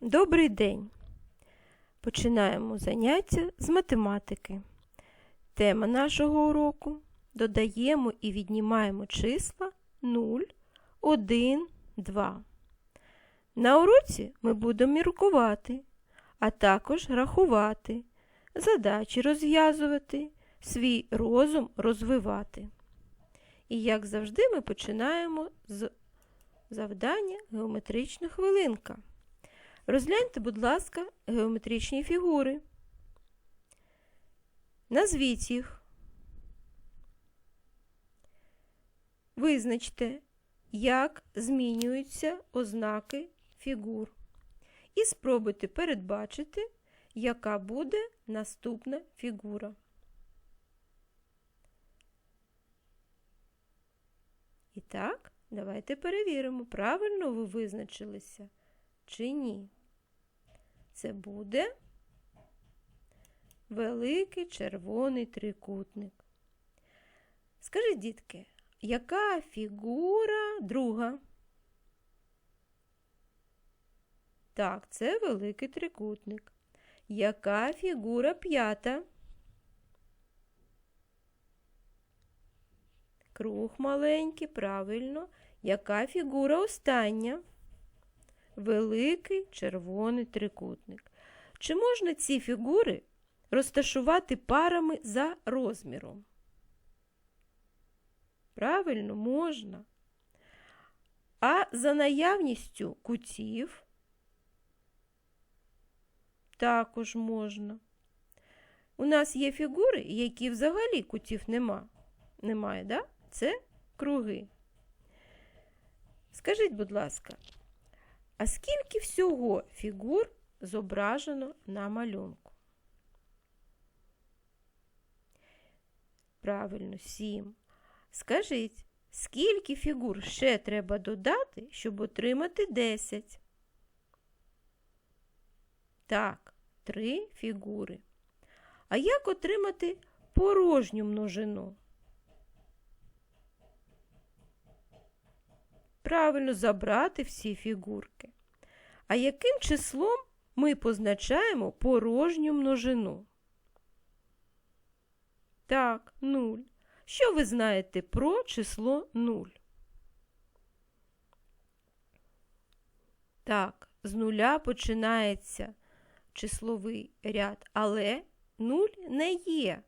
Добрий день! Починаємо заняття з математики. Тема нашого уроку додаємо і віднімаємо числа 0, 1, 2. На уроці ми будемо міркувати, а також рахувати, задачі розв'язувати, свій розум розвивати. І, як завжди, ми починаємо з завдання геометрична хвилинка. Розгляньте, будь ласка, геометричні фігури. Назвіть їх. Визначте, як змінюються ознаки фігур. І спробуйте передбачити, яка буде наступна фігура. І так, давайте перевіримо, правильно ви визначилися чи ні. Це буде великий червоний трикутник. Скажіть, дітки, яка фігура друга? Так, це великий трикутник. Яка фігура п'ята? Круг маленький, правильно. Яка фігура остання? Великий червоний трикутник. Чи можна ці фігури розташувати парами за розміром? Правильно, можна. А за наявністю кутів також можна. У нас є фігури, які взагалі кутів нема. немає, да? Це круги. Скажіть, будь ласка, а скільки всього фігур зображено на малюнку? Правильно, сім. Скажіть, скільки фігур ще треба додати, щоб отримати 10? Так, три фігури. А як отримати порожню множину? Правильно забрати всі фігурки. А яким числом ми позначаємо порожню множину? Так, 0. Що ви знаєте про число 0? Так, з нуля починається числовий ряд, але 0 не є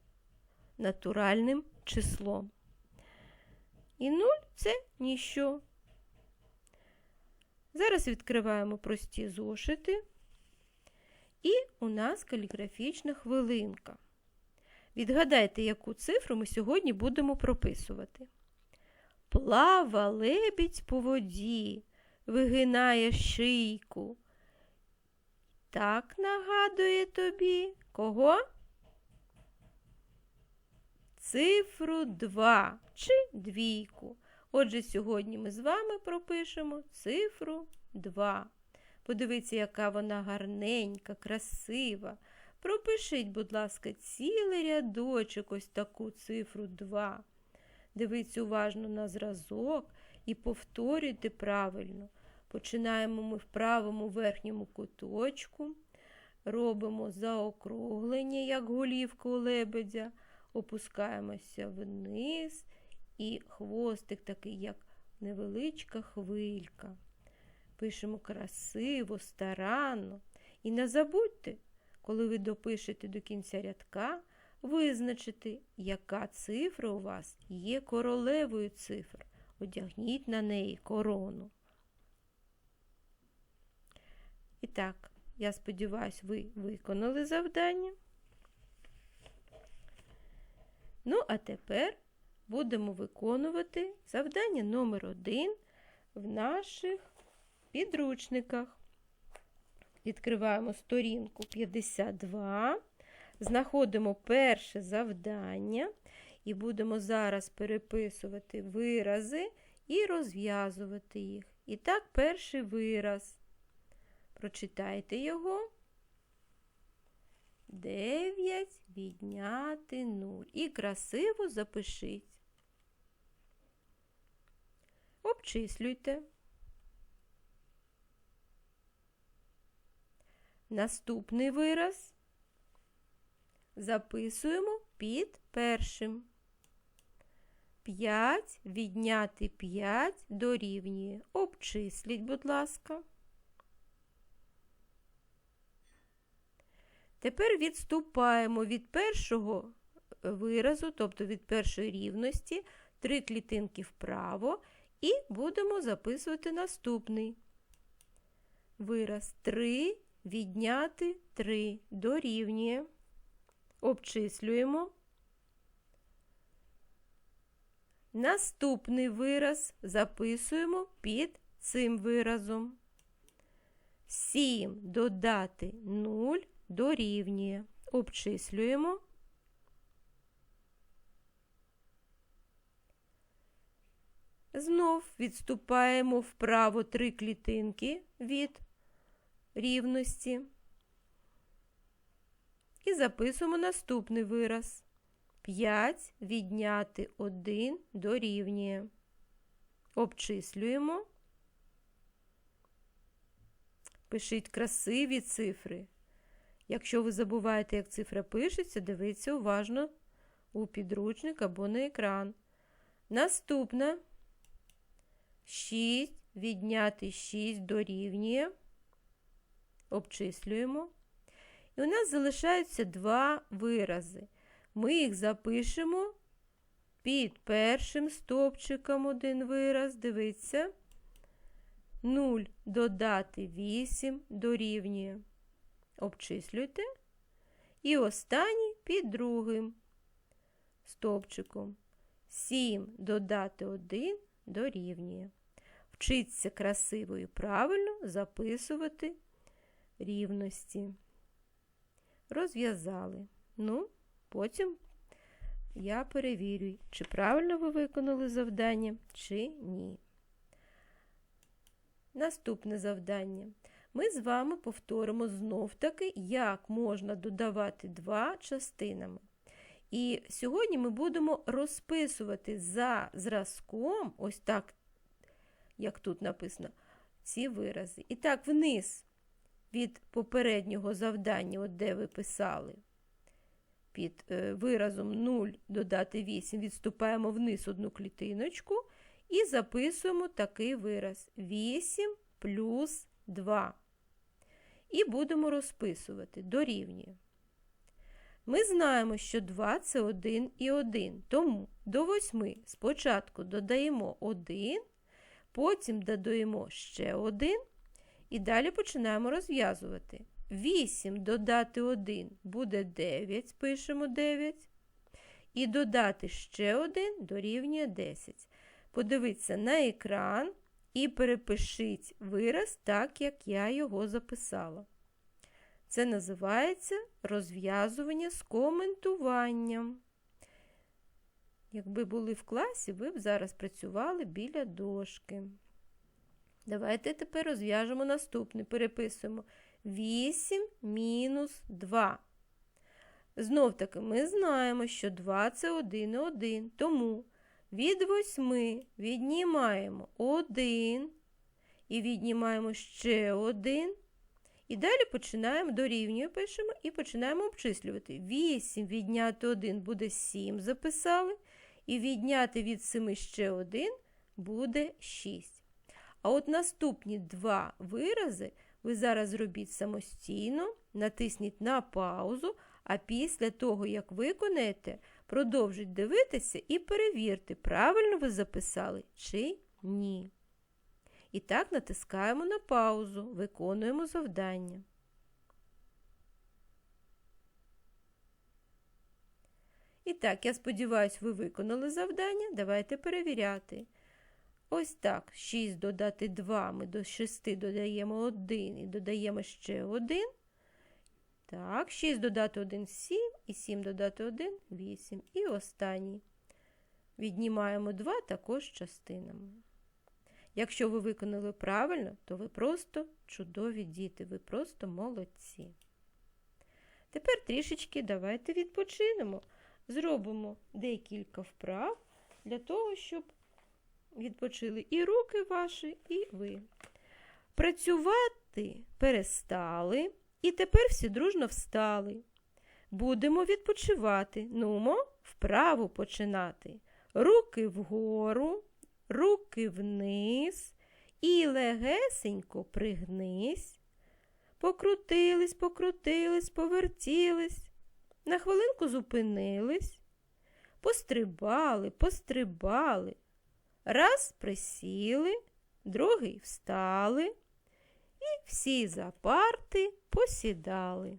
натуральним числом. І 0 це ніщо. Зараз відкриваємо прості зошити. І у нас каліграфічна хвилинка. Відгадайте, яку цифру ми сьогодні будемо прописувати. Плава лебідь по воді, вигинає шийку. Так нагадує тобі кого? Цифру 2 чи двійку. Отже, сьогодні ми з вами пропишемо цифру 2. Подивіться, яка вона гарненька, красива. Пропишіть, будь ласка, цілий рядочок ось таку цифру 2. Дивіться уважно на зразок і повторюйте правильно. Починаємо ми в правому верхньому куточку, робимо заокруглення, як голівку лебедя, опускаємося вниз і хвостик такий, як невеличка хвилька. Пишемо красиво, старанно. І не забудьте, коли ви допишете до кінця рядка, визначити, яка цифра у вас є королевою цифр. Одягніть на неї корону. І так, я сподіваюся, ви виконали завдання. Ну, а тепер будемо виконувати завдання номер один в наших підручниках. Відкриваємо сторінку 52, знаходимо перше завдання і будемо зараз переписувати вирази і розв'язувати їх. І так, перший вираз. Прочитайте його. 9 відняти 0. І красиво запишіть. Обчислюйте. Наступний вираз записуємо під першим. 5 відняти 5 дорівнює. Обчисліть, будь ласка. Тепер відступаємо від першого виразу, тобто від першої рівності, три клітинки вправо, і будемо записувати наступний вираз 3 відняти 3 дорівнює. Обчислюємо. Наступний вираз записуємо під цим виразом. 7 додати 0 дорівнює. Обчислюємо. Знов відступаємо вправо три клітинки від рівності. І записуємо наступний вираз. 5 відняти 1 дорівнює. Обчислюємо. Пишіть красиві цифри. Якщо ви забуваєте, як цифра пишеться, дивіться уважно у підручник або на екран. Наступна 6 відняти 6 дорівнює. Обчислюємо. І у нас залишаються два вирази. Ми їх запишемо під першим стовпчиком один вираз. Дивіться. 0 додати 8 дорівнює. Обчислюйте. І останній під другим стовпчиком. 7 додати 1 дорівнює. Вчиться красиво і правильно записувати рівності. Розв'язали. Ну, потім я перевірю, чи правильно ви виконали завдання, чи ні. Наступне завдання. Ми з вами повторимо знов-таки, як можна додавати два частинами. І сьогодні ми будемо розписувати за зразком, ось так, як тут написано, ці вирази. І так, вниз від попереднього завдання, от де ви писали, під е, виразом 0 додати 8, відступаємо вниз одну клітиночку і записуємо такий вираз 8 плюс 2. І будемо розписувати дорівнює. Ми знаємо, що 2 це 1 і 1, тому до 8 спочатку додаємо 1, потім додаємо ще 1 і далі починаємо розв'язувати. 8 додати 1 буде 9, пишемо 9. І додати ще 1 дорівнює 10. Подивіться на екран і перепишіть вираз так, як я його записала. Це називається розв'язування з коментуванням. Якби були в класі, ви б зараз працювали біля дошки. Давайте тепер розв'яжемо наступне. Переписуємо 8 мінус 2. Знов таки ми знаємо, що 2 це 1 і 1. Тому від 8 віднімаємо 1 і віднімаємо ще 1. І далі починаємо дорівнює пишемо і починаємо обчислювати. 8 відняти 1 буде 7, записали. І відняти від 7 ще 1 буде 6. А от наступні два вирази ви зараз зробіть самостійно, натисніть на паузу, а після того, як виконаєте, продовжіть дивитися і перевірте, правильно ви записали чи ні. І так натискаємо на паузу, виконуємо завдання. І так, я сподіваюся, ви виконали завдання. Давайте перевіряти. Ось так, 6 додати 2, ми до 6 додаємо 1 і додаємо ще 1. Так, 6 додати 1 7 і 7 додати 1 8. І останній. Віднімаємо 2 також частинами. Якщо ви виконали правильно, то ви просто чудові діти, ви просто молодці. Тепер трішечки давайте відпочинемо. Зробимо декілька вправ для того, щоб відпочили і руки ваші, і ви. Працювати перестали, І тепер всі дружно встали. Будемо відпочивати. Нумо вправу починати. Руки вгору, руки вниз і легесенько пригнись. Покрутились, покрутились, повертілись, на хвилинку зупинились, пострибали, пострибали. Раз присіли, другий встали і всі за парти посідали.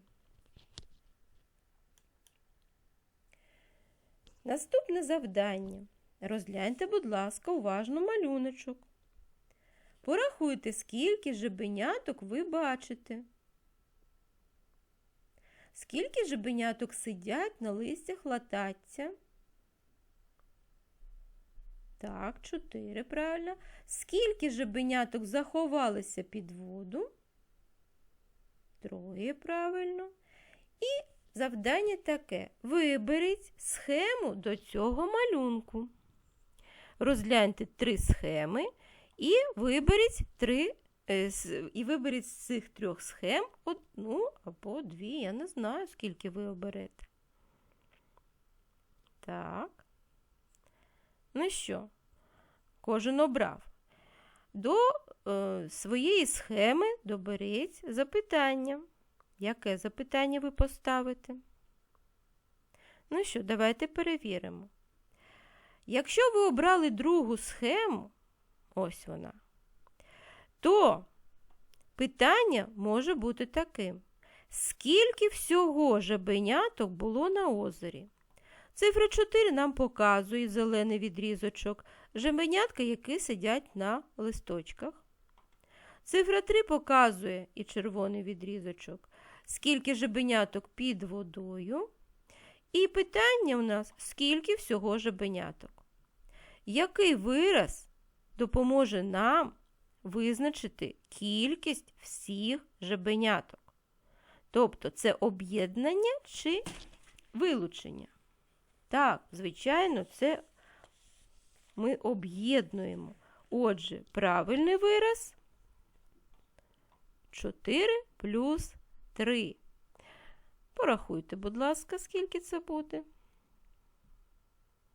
Наступне завдання. Розгляньте, будь ласка, уважно малюночок. Порахуйте, скільки жебеняток ви бачите. Скільки жебеняток сидять на листях лататься? Так, чотири, правильно. Скільки жебеняток заховалися під воду? Троє, правильно. І завдання таке. Виберіть схему до цього малюнку. Розгляньте три схеми і виберіть три. Е, І виберіть з цих трьох схем одну або дві. Я не знаю, скільки ви оберете. Так. Ну що, кожен обрав. До е, своєї схеми доберіть запитання. Яке запитання ви поставите? Ну що, давайте перевіримо. Якщо ви обрали другу схему, ось вона, то питання може бути таким: скільки всього жабеняток було на озері? Цифра 4 нам показує зелений відрізочок, жабенятка, які сидять на листочках. Цифра 3 показує і червоний відрізочок, скільки жабеняток під водою. І питання у нас, скільки всього жабеняток. Який вираз допоможе нам визначити кількість всіх жабеняток? Тобто це об'єднання чи вилучення? Так, звичайно, це ми об'єднуємо. Отже, правильний вираз 4 плюс 3. Порахуйте, будь ласка, скільки це буде.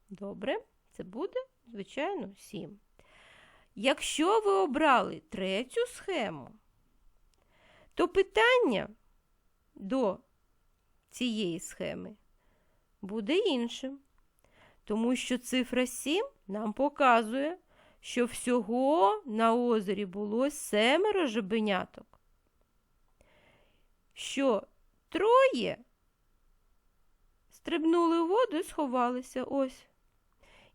Добре, це буде, звичайно, 7. Якщо ви обрали третю схему, то питання до цієї схеми буде іншим. Тому що цифра 7 нам показує, що всього на озері було семеро жабеняток. Що троє стрибнули у воду і сховалися ось.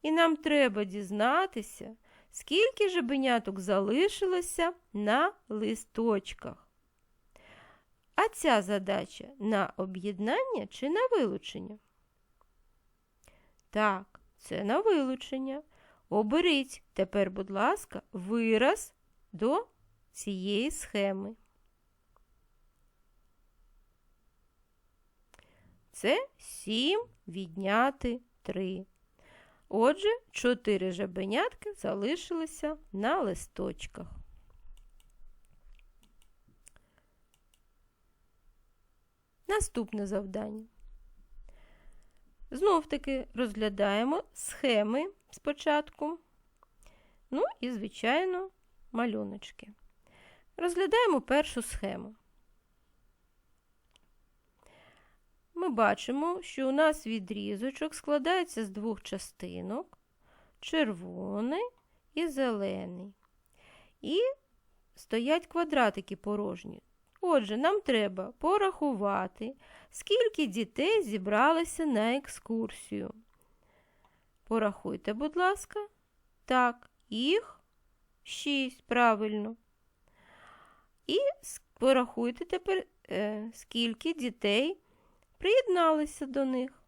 І нам треба дізнатися, скільки жабеняток залишилося на листочках. А ця задача на об'єднання чи на вилучення? Так, це на вилучення. Оберіть тепер, будь ласка, вираз до цієї схеми. Це 7 відняти 3. Отже, 4 жабенятки залишилися на листочках. Наступне завдання. Знов таки розглядаємо схеми спочатку. Ну і, звичайно, малюночки. Розглядаємо першу схему. Ми бачимо, що у нас відрізочок складається з двох частинок червоний і зелений. І стоять квадратики порожні. Отже, нам треба порахувати, скільки дітей зібралося на екскурсію. Порахуйте, будь ласка. Так, їх шість, правильно. І порахуйте тепер, е, скільки дітей приєдналися до них.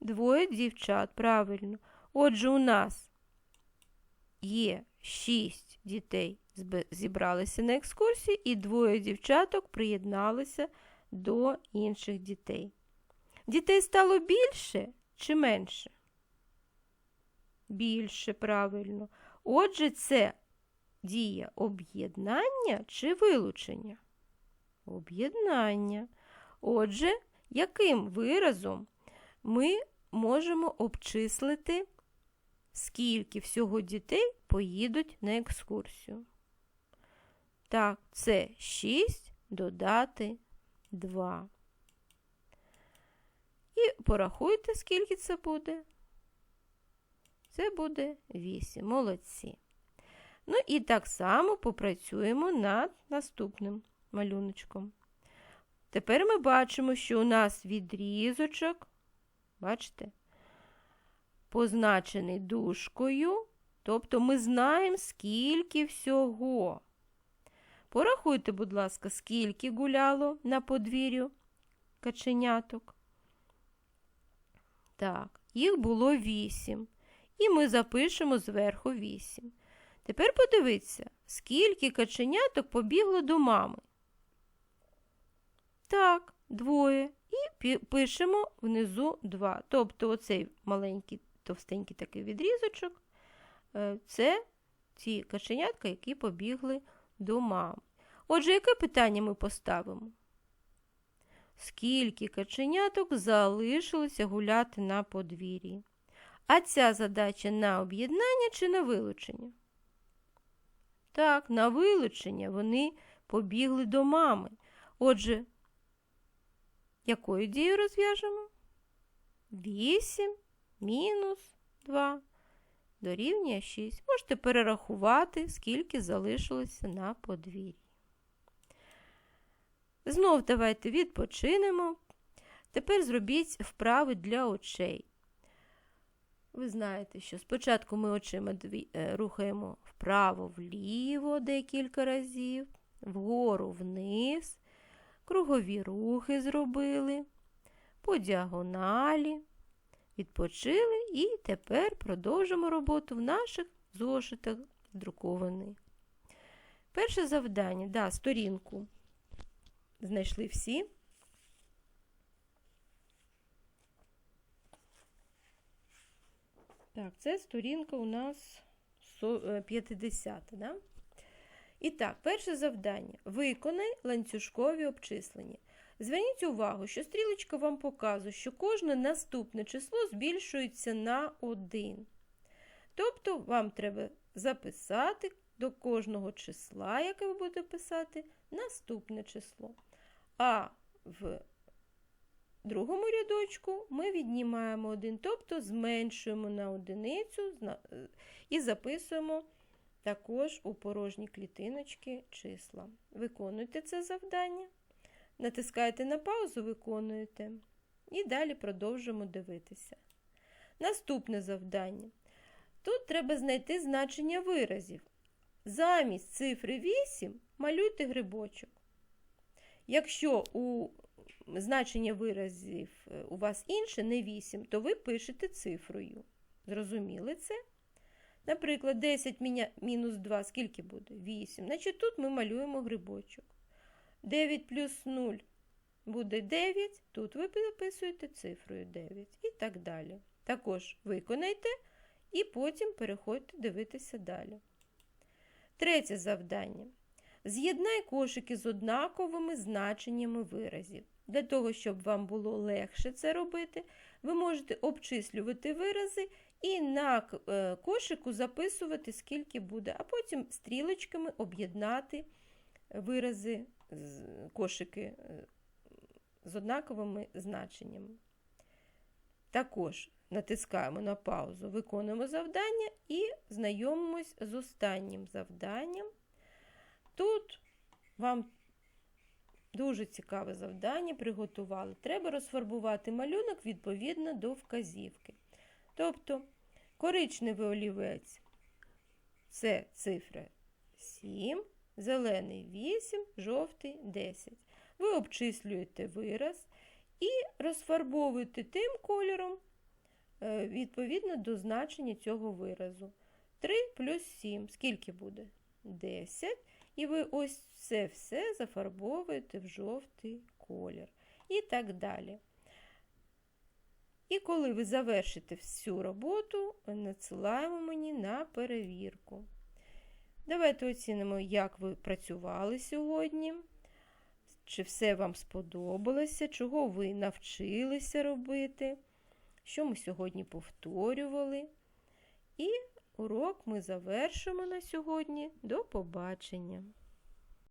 Двоє дівчат, правильно. Отже, у нас є шість дітей зібралися на екскурсії, і двоє дівчаток приєдналися до інших дітей. Дітей стало більше чи менше? Більше, правильно. Отже, це дія об'єднання чи вилучення? Об'єднання. Отже, яким виразом ми можемо обчислити, скільки всього дітей поїдуть на екскурсію? Так, це 6 додати 2. І порахуйте, скільки це буде. Це буде 8. Молодці. Ну і так само попрацюємо над наступним малюночком. Тепер ми бачимо, що у нас відрізочок, бачите, позначений дужкою, тобто ми знаємо, скільки всього. Порахуйте, будь ласка, скільки гуляло на подвір'ю каченяток. Так, їх було 8. І ми запишемо зверху 8. Тепер подивіться, скільки каченяток побігло до мами. Так, двоє. І пишемо внизу 2. Тобто оцей маленький товстенький такий відрізочок е, це ті каченятка, які побігли до мами. Отже, яке питання ми поставимо? Скільки каченяток залишилося гуляти на подвір'ї? А ця задача на об'єднання чи на вилучення? Так, на вилучення вони побігли до мами. Отже, якою дією розв'яжемо? 8 мінус 2 дорівнює 6. Можете перерахувати, скільки залишилося на подвір'ї. Знов давайте відпочинемо. Тепер зробіть вправи для очей. Ви знаєте, що спочатку ми очима е, рухаємо вправо-вліво декілька разів, вгору вниз, кругові рухи зробили, по діагоналі, відпочили і тепер продовжимо роботу в наших зошитах друкованих. Перше завдання, да, сторінку знайшли всі. Так, це сторінка у нас 50, да? І так, перше завдання. Виконай ланцюжкові обчислення. Зверніть увагу, що стрілочка вам показує, що кожне наступне число збільшується на 1. Тобто, вам треба записати до кожного числа, яке ви будете писати, наступне число. А в другому рядочку ми віднімаємо один, тобто зменшуємо на одиницю і записуємо також у порожні клітиночки числа. Виконуйте це завдання, натискаєте на паузу, виконуєте. І далі продовжуємо дивитися. Наступне завдання. Тут треба знайти значення виразів. Замість цифри 8 малюйте грибочок. Якщо у значення виразів е, у вас інше, не 8, то ви пишете цифрою. Зрозуміли це? Наприклад, 10 мінус 2 скільки буде? 8. Значить, тут ми малюємо грибочок. 9 плюс 0 буде 9, тут ви записуєте цифрою 9 і так далі. Також виконайте і потім переходьте дивитися далі. Третє завдання. З'єднай кошики з однаковими значеннями виразів. Для того, щоб вам було легше це робити, ви можете обчислювати вирази і на е, кошику записувати, скільки буде, а потім стрілочками об'єднати вирази кошики е, з однаковими значеннями. Також натискаємо на паузу, виконуємо завдання і знайомимось з останнім завданням. Тут вам дуже цікаве завдання приготували. Треба розфарбувати малюнок відповідно до вказівки. Тобто коричневий олівець це цифра 7, зелений 8, жовтий 10. Ви обчислюєте вираз і розфарбовуєте тим кольором е, відповідно до значення цього виразу. 3 плюс 7. Скільки буде? 10. І ви ось це все зафарбовуєте в жовтий колір. І так далі. І коли ви завершите всю роботу, надсилаємо мені на перевірку. Давайте оцінимо, як ви працювали сьогодні, чи все вам сподобалося, чого ви навчилися робити, що ми сьогодні повторювали. І урок ми завершимо на сьогодні. До побачення!